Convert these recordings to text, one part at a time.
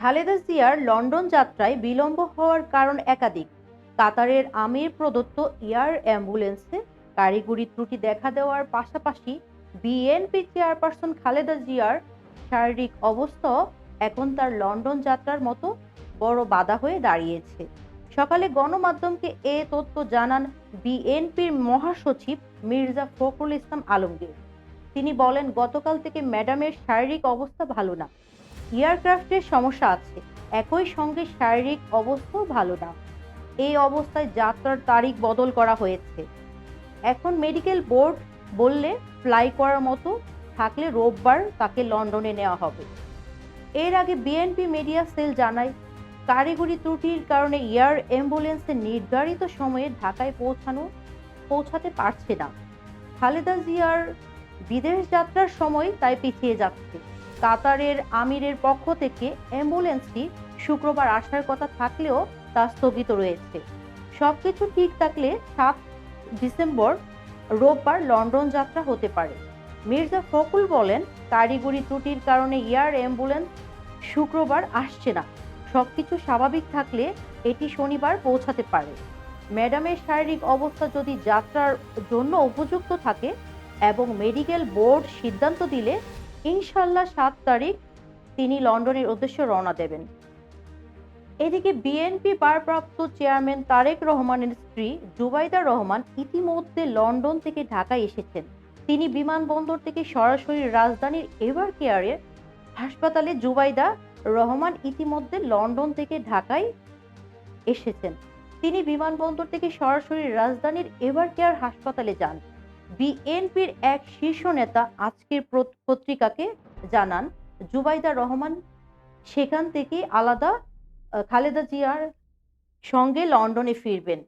খালেদা জিয়ার লন্ডন যাত্রায় বিলম্ব হওয়ার কারণ একাধিক। কাতারের আমির প্রদত্ত এয়ার অ্যাম্বুলেন্সে কারিগরি ত্রুটি দেখা দেওয়ার পাশাপাশি বিএনপি চেয়ারপারসন খালেদা জিয়ার শারীরিক অবস্থা এখন তার লন্ডন যাত্রার মতো বড় বাধা হয়ে দাঁড়িয়েছে। সকালে গণমাধ্যমকে এ তথ্য জানান বিএনপির মহাসচিব মির্জা ফখরুল ইসলাম আলমগীর। তিনি বলেন, গতকাল থেকে ম্যাডামের শারীরিক অবস্থা ভালো না। এয়ারক্রাফটের সমস্যা আছে। একই সঙ্গে শারীরিক অবস্থাও ভালো না। এই অবস্থায় যাত্রার তারিখ বদল করা হয়েছে। এখন মেডিকেল বোর্ড বললে ফ্লাই করার মতো থাকলে রোববার তাকে লন্ডনে নেওয়া হবে। এর আগে বিএনপি মিডিয়া সেল জানায়, কারিগরি ত্রুটির কারণে এয়ার অ্যাম্বুলেন্সে নির্ধারিত সময়ে ঢাকায় পৌঁছানো, পৌঁছাতে পারছে না। খালেদা জিয়ার বিদেশ যাত্রার সময় তাই পিছিয়ে যাচ্ছে। কাতারের আমিরের পক্ষ থেকে অ্যাম্বুলেন্সটি শুক্রবার আসার কথা থাকলেও তা স্থগিত রয়েছে। সবকিছু ঠিক থাকলে সাত ডিসেম্বর রোববার লন্ডন যাত্রা হতে পারে। মির্জা ফকুল বলেন, কারিগরি ত্রুটির কারণে এয়ার অ্যাম্বুলেন্স শুক্রবার আসছে না। সবকিছু স্বাভাবিক থাকলে এটি শনিবার পৌঁছাতে পারে। ম্যাডামের শারীরিক অবস্থা যদি যাত্রার জন্য উপযুক্ত থাকে এবং মেডিকেল বোর্ড সিদ্ধান্ত দিলে ইনশাল্লাহ সাত তারিখ তিনি লন্ডনের উদ্দেশ্যে রওনা দেবেন। এদিকে বিএনপি ভারপ্রাপ্ত চেয়ারম্যান তারেক রহমানের স্ত্রী জুবাইদা রহমান ইতিমধ্যে লন্ডন থেকে ঢাকায় এসেছেন। তিনি বিমানবন্দর থেকে সরাসরি রাজধানীর এভার কেয়ারে হাসপাতালে জুবাইদা রহমান ইতিমধ্যে লন্ডন থেকে ঢাকায় এসেছেন। তিনি বিমানবন্দর থেকে সরাসরি রাজধানীর এভার কেয়ার হাসপাতালে যান। বিএনপির এক শীর্ষ নেতা আজকের পত্রিকাকে জানান, জুবাইদা রহমান সেখান থেকে আলাদা খালেদা জিয়ার সঙ্গে লন্ডনে ফিরবেন।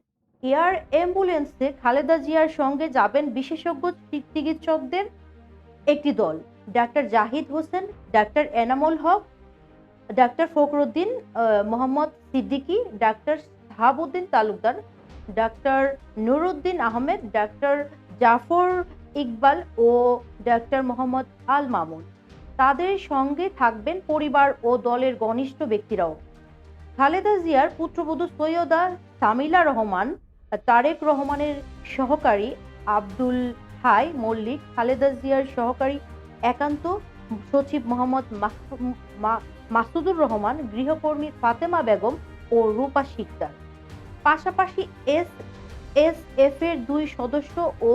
এয়ার অ্যাম্বুলেন্সে খালেদা জিয়ার সঙ্গে যাবেন বিশেষজ্ঞ চিকিৎসকদের একটি দল। Doctor Zahid Hossain, doctor Enamul Haque, doctor Fakhruddin Mohammad Siddiqui, doctor Shahabuddin Talukdar, doctor Nuruddin Ahmed, doctor Zafar Iqbal ও ডাক্তার মোহাম্মদ আল মামুন। তাদের সঙ্গে থাকবেন পরিবার ও দলের ঘনিষ্ঠ ব্যক্তিরাও। খালেদা জিয়ার পুত্রবধূ সৈয়দা সামিলা রহমান, তারেক রহমানের সহকারী আব্দুল হাই মল্লিক, খালেদা জিয়ার সহকারী একান্ত সচিব মোহাম্মদ মাসুদুর রহমান, গৃহকর্মী ফাতেমা বেগম ও রূপা শিকদার। পাশাপাশি এস এস এফ এর দুই সদস্য ও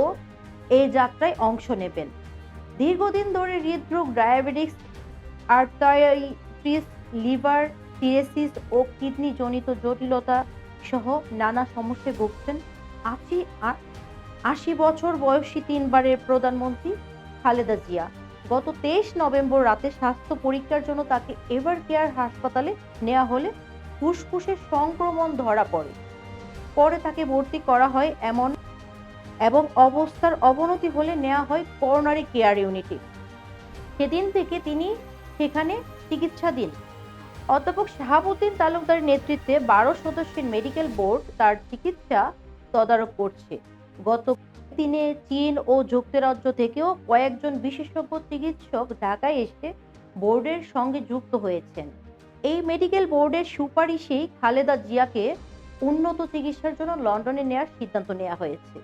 এই যাত্রায় অংশ নেবেন। দীর্ঘদিন ধরে হৃদরোগ, ডায়াবেটিস আর্থাইটিস লিভার সিরেসিস ও কিডনি জনিত জটিলতা সহ নানা সমস্যায় ভুগছেন আশি আশি বছর বয়সী তিনবারের প্রধানমন্ত্রী খালেদা জিয়া। গত তেইশ নভেম্বর রাতে স্বাস্থ্য পরীক্ষার জন্য তাকে এভার কেয়ার হাসপাতালে নেওয়া হলে ফুসফুসের সংক্রমণ ধরা পড়ে। পরে তাকে ভর্তি করা হয় এমন এবং অবস্থার অবনতি হলে নেওয়া হয় করোনারি কেয়ার ইউনিটে। সেদিন থেকে তিনি সেখানে চিকিৎসাধীন। অধ্যাপক শাহাবুদ্দিন তালুকদারের নেতৃত্বে বারো সদস্যের মেডিকেল বোর্ড তার চিকিৎসা তদারক করছে। গত দিনে চীন ও যুক্তরাজ্য থেকেও কয়েকজন বিশেষজ্ঞ চিকিৎসক ঢাকায় এসে বোর্ডের সঙ্গে যুক্ত হয়েছেন। এই মেডিকেল বোর্ডের সুপারিশেই খালেদা জিয়াকে উন্নত চিকিৎসার জন্য লন্ডনে নেওয়ার সিদ্ধান্ত নেওয়া হয়েছে।